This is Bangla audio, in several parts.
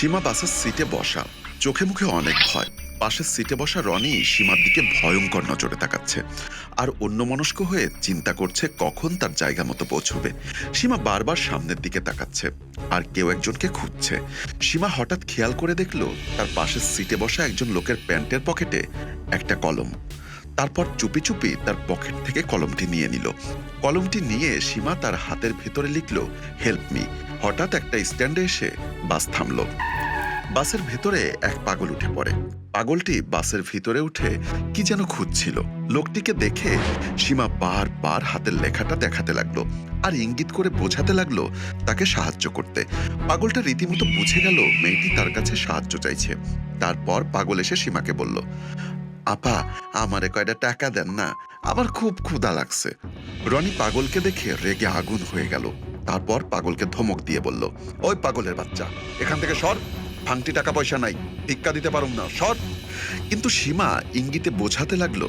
সীমা বাসের সিটে বসা। চোখে মুখে অনেক ভয়। পাশের সিটে বসা রনি সীমার দিকে ভয়ঙ্কর নজরে তাকাচ্ছে। আর অন্যমনস্ক হয়ে চিন্তা করছে কখন তার জায়গা মতো পৌঁছবে। সীমা বারবার সামনের দিকে তাকাচ্ছে। আর কেউ একজনকে খুঁজছে। সীমা হঠাৎ খেয়াল করে দেখল তার পাশের সিটে বসা একজন লোকের প্যান্টের পকেটে একটা কলম। তারপর চুপি চুপি তার পকেট থেকে কলমটি নিয়ে নিল। কলমটি নিয়ে সীমা তার হাতের ভেতরে লিখল হেল্প মি হঠাৎ একটা স্ট্যান্ডে এসে বাস থামলো। বাসের ভেতরে এক পাগল উঠে পড়ে। পাগলটি বাসের ভিতরে উঠে কি যেন খুঁজছিল। লোকটিকে দেখে সীমা বারবার হাতের লেখাটা দেখাতে লাগল আর ইঙ্গিত করে বোঝাতে লাগল তাকে সাহায্য করতে। পাগলটা রীতিমতো বুঝে গেল মেয়েটি তার কাছে সাহায্য চাইছে। তারপর পাগল এসে সীমাকে বলল আপা, আমারে কয়টা টাকা দেন না, আমার খুব ক্ষুধা লাগছে। রনি পাগলকে দেখে রেগে আগুন হয়ে গেল। তারপর পাগলকে ধমক দিয়ে বলল, ওই পাগলের বাচ্চা, এখান থেকে সর, ভাঙতি টাকা পয়সা নাই, ভিক্ষা দিতে পারুম না, সর। কিন্তু সীমা ইঙ্গিতে বোঝাতে লাগল,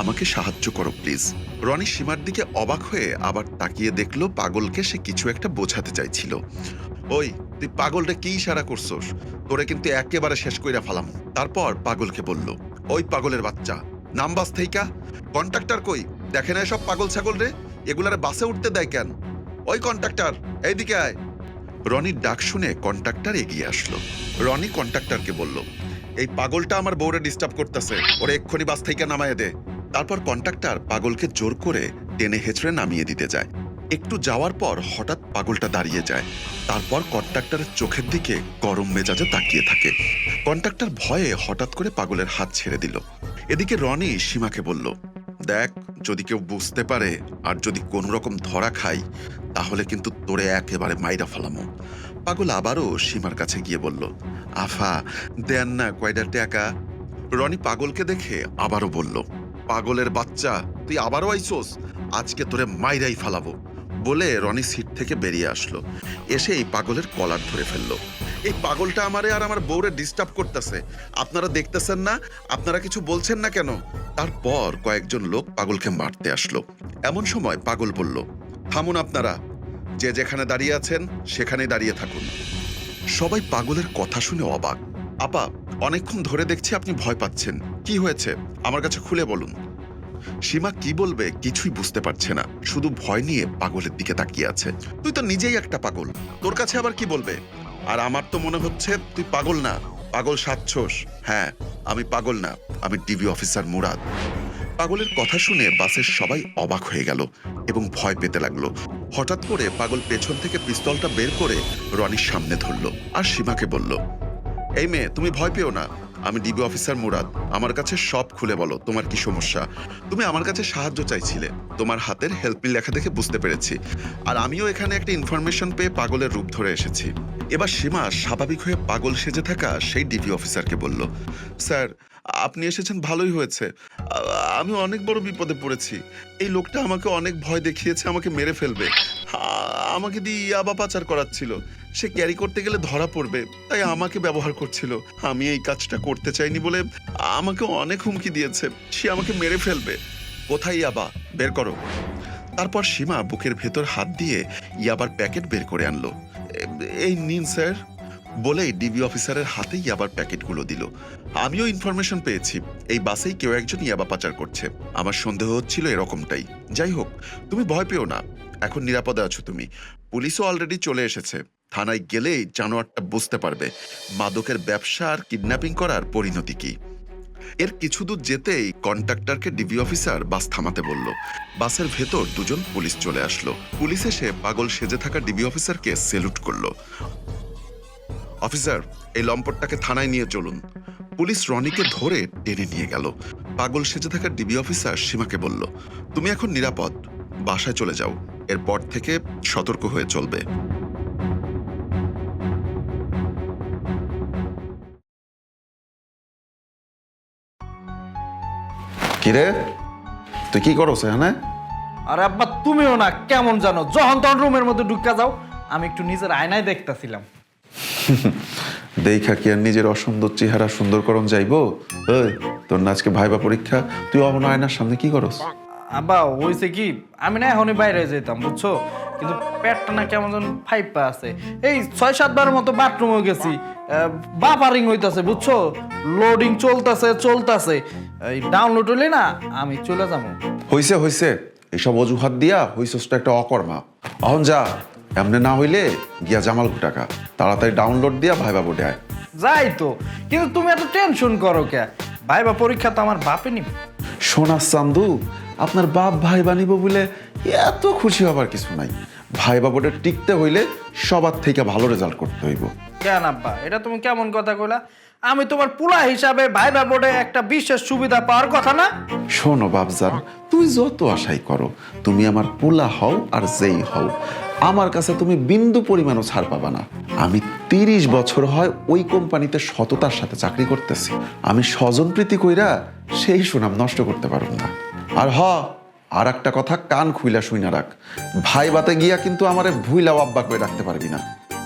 আমাকে সাহায্য করো, প্লিজ। রনি সীমার দিকে অবাক হয়ে আবার তাকিয়ে দেখল পাগলকে সে কিছু একটা বোঝাতে চাইছিল। ওই, তুই পাগলটা কি ইশারা করছস? তোরে কিন্তু একেবারে শেষ কইরা ফালাম। তারপর পাগলকে বলল ওই পাগলের বাচ্চা। নাম বাস থেইকা। কন্ট্রাক্টর কই? দেখে না সব পাগল ছাগল রে? এগুলারে বাসে উঠতে দেয় কেন? ওই কন্ট্রাক্টর, এইদিকে আয়। রনির ডাক শুনে কন্ট্রাক্টর এগিয়ে আসলো। রনি কন্ট্রাক্টরকে বলল, এই পাগলটা আমার বউরে ডিস্টার্ব করতেছে। ওরে এক্ষুনি বাস থেকে নামায় দে। তারপর কন্ট্রাক্টর পাগলকে জোর করে টেনে হেঁচড়ে নামিয়ে দিতে যায়। একটু যাওয়ার পর হঠাৎ পাগলটা দাঁড়িয়ে যায়। তারপর কন্ট্রাক্টরের চোখের দিকে গরম মেজাজে তাকিয়ে থাকে। কন্ট্রাক্টর ভয়ে হঠাৎ করে পাগলের হাত ছেড়ে দিল। এদিকে রনি সীমাকে বলল, দেখ, যদি কেউ বুঝতে পারে আর যদি কোনো রকম ধরা খাই, তাহলে কিন্তু তোরে একেবারে মাইরা ফেলামো। পাগল আবারও সীমার কাছে গিয়ে বলল, আফা, দেন না কয়টা টাকা। রনি পাগলকে দেখে আবারও বলল, পাগলের বাচ্চা, তুই আবারও আইসোস? আজকে তোরে মাইরাই ফালাবো। বলে রনি সিট থেকে বেরিয়ে আসলো। এসে এই পাগলের কলার ধরে ফেলল। এই পাগলটা আমারে আর আমার বউরে ডিস্টার্ব করতেছে। আপনারা দেখতেছেন না? আপনারা কিছু বলছেন না কেন? তারপর কয়েকজন লোক পাগলকে মারতে আসলো। এমন সময় পাগল বলল, থামুন আপনারা। যে যেখানে দাঁড়িয়ে আছেন, সেখানেই দাঁড়িয়ে থাকুন। সবাই পাগলের কথা শুনে অবাক। আপা, অনেকক্ষণ ধরে দেখছি আপনি ভয় পাচ্ছেন। কি হয়েছে? আমার কাছে খুলে বলুন। সীমা কি বলবে কিছুই বুঝতে পারছে না। শুধু ভয় নিয়ে পাগলের দিকে তাকিয়ে আছে। তুই তো নিজেই একটা পাগল। তোর কাছে আবার কি বলবে? আর আমার তো মনে হচ্ছে তুই পাগল না। পাগল সাচ্ছস। হ্যাঁ আমি পাগল না। আমি ডিবি অফিসার মুরাদ। পাগলের কথা শুনে বাসের সবাই অবাক হয়ে গেল এবং ভয় পেতে লাগল। হঠাৎ করে পাগল পেছন থেকে পিস্তলটা বের করে রনির সামনে ধরলো আর সীমাকে বলল, এই মেয়ে, তুমি ভয় পেও না। আমি ডিবি অফিসার মুরাদ। আমার কাছে সব খুলে বলো, তোমার কি সমস্যা? তুমি আমার কাছে সাহায্য চাইছিলে। তোমার হাতের হেল্প লেখা দেখে বুঝতে পেরেছি। আর আমিও এখানে একটা ইনফরমেশন পেয়ে পাগলের রূপ ধরে এসেছি। এবার সীমা স্বাভাবিক হয়ে পাগল সেজে থাকা সেই ডিবি অফিসারকে বলল, স্যার, আপনি এসেছেন, ভালোই হয়েছে। আমি অনেক বড় বিপদে পড়েছি। এই লোকটা আমাকে অনেক ভয় দেখিয়েছে, আমাকে মেরে ফেলবে। আমাকে দিয়ে ইয়াবা পাচার করাচ্ছিল। সে ক্যারি করতে গেলে ধরা পড়বে, তাই আমাকে ব্যবহার করছিল। আমি এই কাজটা করতে চাইনি বলে আমাকে অনেক হুমকি দিয়েছে। সে আমাকে মেরে ফেলবে। কোথায় ইয়াবা? বের করো। তারপর সীমা বুকের ভেতর হাত দিয়ে ইয়াবার প্যাকেট বের করে আনলো। এই নিন, স্যার। বলেই ডিবি অফিসারের হাতে ইয়াবার প্যাকেটগুলো দিল। আমিও ইনফরমেশন পেয়েছি। এই বাসেই কেউ একজন ইয়াবা পাচার করছে। আমার সন্দেহ হচ্ছিল এরকমটাই। যাই হোক, তুমি ভয় পেও না। এখন নিরাপদে আছো তুমি। পুলিশও অলরেডি চলে এসেছে। থানায় গেলেই জানোয়ারটা বুঝতে পারবে মাদকের ব্যবসা আর কিডন্যাপিং করার পরিণতি কি। এর কিছু দূর যেতেই কন্ট্রাক্টরকে ডিবি অফিসার বাস থামাতে বলল। বাসের ভেতর দুজন পুলিশ চলে আসলো। পুলিশ এসে পাগল সেজে থাকা ডিবি অফিসারকে সেলুট করল। অফিসার, এই লম্পটটাকে থানায় নিয়ে চলুন। পুলিশ রনিকে ধরে টেনে নিয়ে গেল। পাগল সেজে থাকা ডিবি অফিসার সীমাকে বলল, তুমি এখন নিরাপদ। বাসায় চলে যাও। এরপর থেকে সতর্ক হয়ে চলবে। কিরে? তুই কি করছ হ্যাঁ আরে আব্বা তুমিও না কেমন জানো? যখন তখন রুমের মধ্যে ঢুকা যাও আমি একটু নিজের আয়নায় দেখতাছিলাম। দেখা কি আর নিজের অসুন্দর চেহারা সুন্দর করণ যাইবো তোর না আজকে ভাইবা পরীক্ষা? তুই অমন আয়নার সামনে কি করস? আব্বা হয়েছে কি? আমি না এখনই বাইরে যেতাম বুঝছ? কিন্তু পেটটা না কেমন যেন ফাইপা আছে। এই ছয় সাতবারের মতো বাথরুমে গেছি। বাপারিং হইতাছে বুঝছ? লোডিং চলতেছে চলতেছে। এই ডাউনলোড হইলে না আমি চলে যাব। হইছে হইছে। এসব অজুহাত দিয়া হইছস তো একটা অকর্মা। অহন যা এমনি না হইলে গিয়া জামাল টাকা। তাড়াতাড়ি ডাউনলোড দিয়া ভাই বাবু দেয় যাই তো কিন্তু তুমি এত টেনশন করো কে? ভাই বা পরীক্ষা তো আমার বাপে নিবে সোনার চান্দু আপনার বাপ ভাই বানিব বলে এত খুশি হবার কিছু নাই। ভাই বাবুটা টিকতে হইলে সবার থেকে ভালো রেজাল্ট করতে হইব। কেন আব্বা এটা তুমি কেমন কথা কইলা? আমি তোমার পুলা হিসাবে ভাই বোর্ডে একটা বিশেষ সুবিধা পাওয়ার কথা না? শোনো বাবজান তুই যত আশাই করো তুমি আমার পোলা হও আর যেই হও আমার কাছে তুমি বিন্দু পরিমাণও ছাড় পাবা না। আমি তিরিশ বছর হয় ওই কোম্পানিতে সততার সাথে চাকরি করতেছি। আমি স্বজন প্রীতি কইরা সেই সুনাম নষ্ট করতে পারব না। আর হ আর একটা কথা কান খুইলা শুইনা রাখ। ভাই বাতে গিয়া কিন্তু আমারে ভুইলাও আব্বা করে রাখতে পারবি না।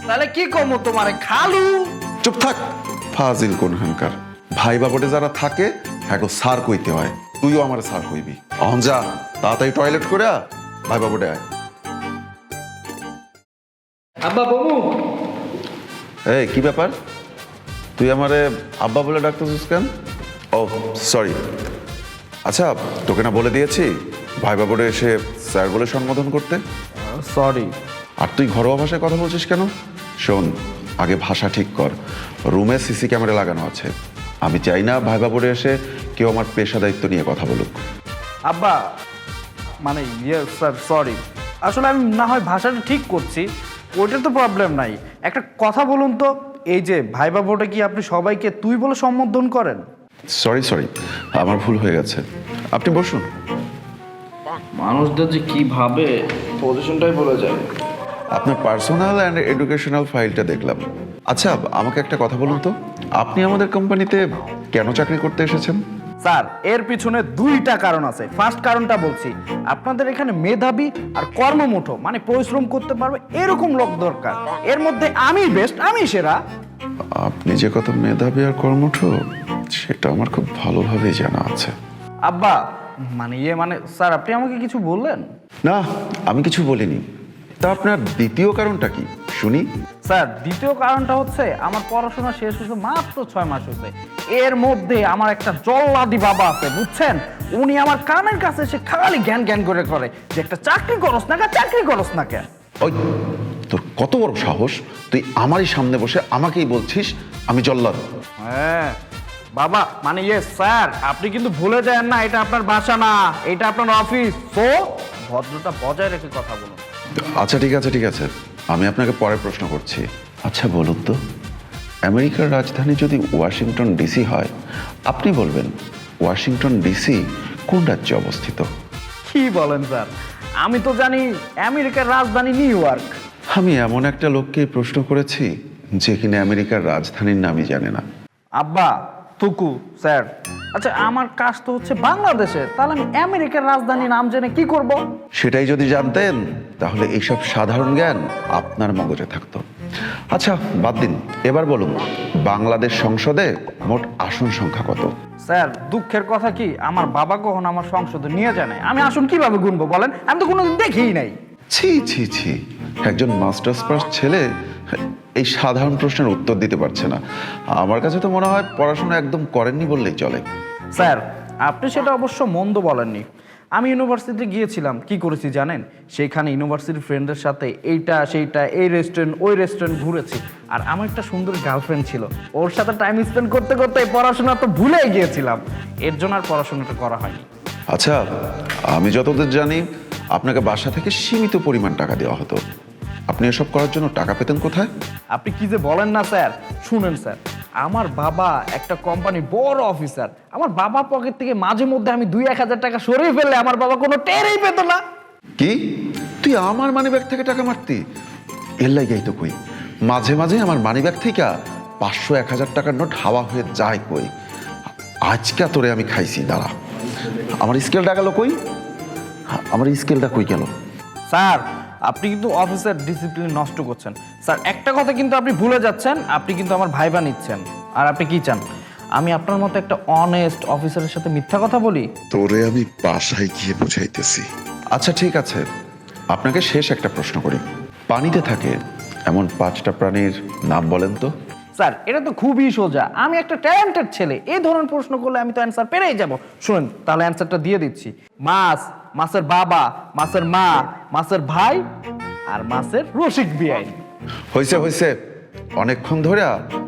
তাহলে কি কমো তোমারে খালু? চুপ থাক ফাজিল কোন হানকার। ভাই বাবটে যারা থাকে হ্যাঁ সার কইতে হয় তুইও আমার সার কইবি। অহন যা তাড়াতাড়ি টয়লেট করে আ, ভাই বাবটে আয়। আব্বা বাবু এই কি ব্যাপার? তুই আমারে আব্বা বলে ডাকতেছিস কেন? ও সরি আচ্ছা তোকে না বলে দিয়েছি ভাই বাবুরে এসে স্যার বলে সম্বোধন করতে? সরি। আর তুই ঘরোয়া ভাষায় কথা বলছিস কেন? শোন আগে ভাষা ঠিক কর। রুমে সিসি ক্যামেরা লাগানো আছে। আমি চাই না ভাই বাবুরে এসে কেউ আমার পেশা দায়িত্ব নিয়ে কথা বলুক। আব্বা মানে ইয়ে স্যার সরি। আসলে আমি না হয় ভাষাটা ঠিক করছি ওইটা তো প্রবলেম নাই। একটা কথা বলুন তো এই যে ভাই বা বোর্ডে কি আপনি সবাইকে তুই বলে সম্বোধন করেন? সরি সরি আমার ভুল হয়ে গেছে। আপনি বসুন। মানুষদের যে কি ভাবে পজিশনটাই বলে যায় আপনার পার্সোনাল অ্যান্ড এডুকেশনাল ফাইলটা দেখলাম। আচ্ছা আমাকে একটা কথা বলুন তো। আপনি আমাদের কোম্পানিতে কেন চাকরি করতে এসেছেন? স্যার এর পিছনে দুইটা কারণ আছে। ফার্স্ট কারণটা বলছি আপনাদের এখানে মেধাবী আর কর্মমুঠো মানে পরিশ্রম করতে পারবে এরকম লোক দরকার। এর মধ্যে আমি বেস্ট আমি সেরা। আপনি যে কত মেধাবী আর কর্মঠ সেটা আমার খুব ভালোভাবেই জানা আছে। আব্বা মানে ইয়ে মানে স্যার আপনি আমাকে কিছু বললেন? না আমি কিছু বলিনি। তা আপনার দ্বিতীয় কারণটা কি? শুনি। স্যার দ্বিতীয় কারণটা হচ্ছে আমার পড়াশোনা শেষ হয়েছে মাত্র ছয় মাস হয়েছে। এর মধ্যে আমার একটা জল্লাদি বাবা আছে বুঝছেন? উনি আমার কানের কাছে এসে খালি জ্ঞান জ্ঞান করে করে যে একটা চাকরি করস না কেন চাকরি করস না কেন। ওই তোর কত বড় সাহস? তুই আমারই সামনে বসে আমাকেই বলছিস আমি জল্লাদ। হ্যাঁ বাবা মানে ইয়ে স্যার আপনি কিন্তু ভুলে যান না এটা আপনার বাসা না এটা আপনার অফিস তো ভদ্রতা বজায় রেখে কথা বলুন। আচ্ছা ঠিক আছে ঠিক আছে। আমি আপনাকে পরে প্রশ্ন করছি। আচ্ছা বলুন তো আমেরিকার রাজধানী যদি ওয়াশিংটন ডিসি হয় আপনি বলবেন ওয়াশিংটন ডিসি কোন রাজ্যে অবস্থিত? কি বলেন স্যার আমি তো জানি আমেরিকার রাজধানী নিউ ইয়র্ক। আমি এমন একটা লোককে প্রশ্ন করেছি যে কিনা আমেরিকার রাজধানীর নামই জানে না। আব্বা তুকু স্যার। আচ্ছা আমার কাজ তো হচ্ছে বাংলাদেশে। তাহলে আমি আমেরিকার রাজধানী নাম জেনে কি করব? সেটাই যদি জানতেন তাহলে এইসব সাধারণ জ্ঞান আপনার মগজে থাকতো। আচ্ছা বাদ দিন। এবার বলুন বাংলাদেশ সংসদে মোট আসন সংখ্যা কত? স্যার দুঃখের কথা কি? আমার বাবা কখন আমার সংসদে নিয়ে যায় নাই। আমি আসুন কীভাবে গুনবো বলেন? আমি তো কোনোদিন দেখিই নাই। ছি ছি ছি। একজন মাস্টার্স পাস ছেলে এই সাধারণ প্রশ্নের উত্তর দিতে পারছে না। আমার কাছে তো মনে হয় পড়াশোনা একদম করেননি বললেই চলে। স্যার আপনি সেটা অবশ্য মন্দ বলেননি। আমি ইউনিভার্সিটিতে গিয়েছিলাম কি করেছি জানেন? সেইখানে ইউনিভার্সিটির ফ্রেন্ডের সাথে এইটা সেইটা এই রেস্টুরেন্ট ওই রেস্টুরেন্ট ঘুরেছি। আর আমার একটা সুন্দর গার্লফ্রেন্ড ছিল। ওর সাথে টাইম স্পেন্ড করতে করতে পড়াশোনা তো ভুলে গিয়েছিলাম। এর জন্য আর পড়াশোনাটা করা হয়নি। আচ্ছা আমি যতদূর জানি আপনাকে বাসা থেকে সীমিত পরিমাণ টাকা দেওয়া হতো। আপনি এসব করার জন্য টাকা পেতেন কোথায়? আপনি কি যে বলেন না স্যার? শুনেন স্যার। আমার বাবা একটা কোম্পানি বড় অফিসার। আমার বাবার পকেট থেকে মাঝে মধ্যে আমি দুই এক হাজার টাকা সরিয়ে ফেললে আমার বাবা কোনো টেরই পেত না। কি? তুই আমার মানি ব্যাগ থেকে টাকা মারতি? এর লাগাই তো কই। মাঝে মাঝে আমার মানি ব্যাগ থেকে পাঁচশো এক হাজার টাকার নোট হাওয়া হয়ে যায় কই। আজকে তোরে আমি খাইছি দাঁড়া। আমার স্কেলটা গেল কই? আমার স্কেলটা কই গেল? স্যার আপনি কিন্তু অফিসের ডিসিপ্লিন নষ্ট করছেন। স্যার একটা কথা কিন্তু আপনি ভুলে যাচ্ছেন আপনি কিন্তু আমার ভাইবা নিচ্ছেন। আর আপনি কি চান? আমি আপনার মতো একটা অনেস্ট অফিসারের সাথে মিথ্যা কথা বলি? তোরে আমি বাসায় গিয়ে বুঝাইতেছি। আচ্ছা ঠিক আছে। আপনাকে শেষ একটা প্রশ্ন করি। পানিতে থাকে এমন পাঁচটা প্রাণীর নাম বলেন তো? স্যার এটা তো খুবই সোজা। আমি একটা ট্যালেন্টেড ছেলে। এই ধরনের প্রশ্ন করলে আমি তো অ্যান্সার পেরেই যাব। শুনুন তাহলে অ্যান্সারটা দিয়ে দিচ্ছি। মাছ মাছের বাবা মাছের মা মাছের ভাই আর মাছের রসিক বিয়াই। হয়েছে হয়েছে অনেকক্ষণ ধরে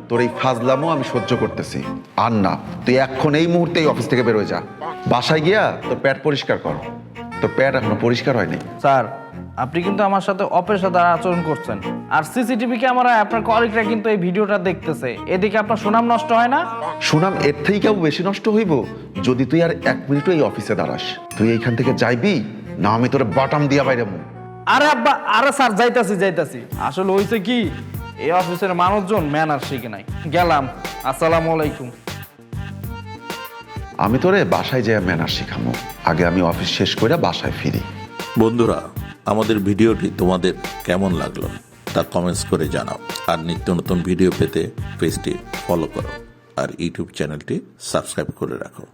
তোর এই ফাজলামও আমি সহ্য করতেছি। আর না তুই এখন এই মুহূর্তে এই অফিস থেকে বেরোয় যা। বাসায় গিয়া তোর প্যাট পরিষ্কার কর। তোর প্যাট এখনও পরিষ্কার হয়নি। স্যার আপনি কিন্তু আমার সাথে অপেশাদার আচরণ করছেন। আর সিসিটিভি ক্যামেরা আপনার কলিগরা কিন্তু এই ভিডিওটা দেখতেছে। এদিকে আপনার সুনাম নষ্ট হয় না? সুনাম এর থেকেও বেশি নষ্ট হইব যদি তুই আর এক মিনিটও এই অফিসে দাঁড়াস। তুই এইখান থেকে যাইবি না আমি তোর বাটাম দিয়া বাইরে মুখ আরে আব্বা আরে স্যার যাইতাছি যাইতাছি। আসলে হইছে কি এই অফিসের মানুষজন ম্যানার শিখে নাই। গেলাম। আসসালামু আলাইকুম। আমি তোরে বাসায় যেয়ে ম্যানার শিখামো। আগে আমি অফিস শেষ করে বাসায় ফিরি। বন্ধুরা আমাদের ভিডিওটি তোমাদের কেমন লাগল তা কমেন্টস করে জানাও। আর নিত্য নতুন ভিডিও পেতে পেজটি ফলো করো। আর ইউটিউব চ্যানেলটি সাবস্ক্রাইব করে রাখো।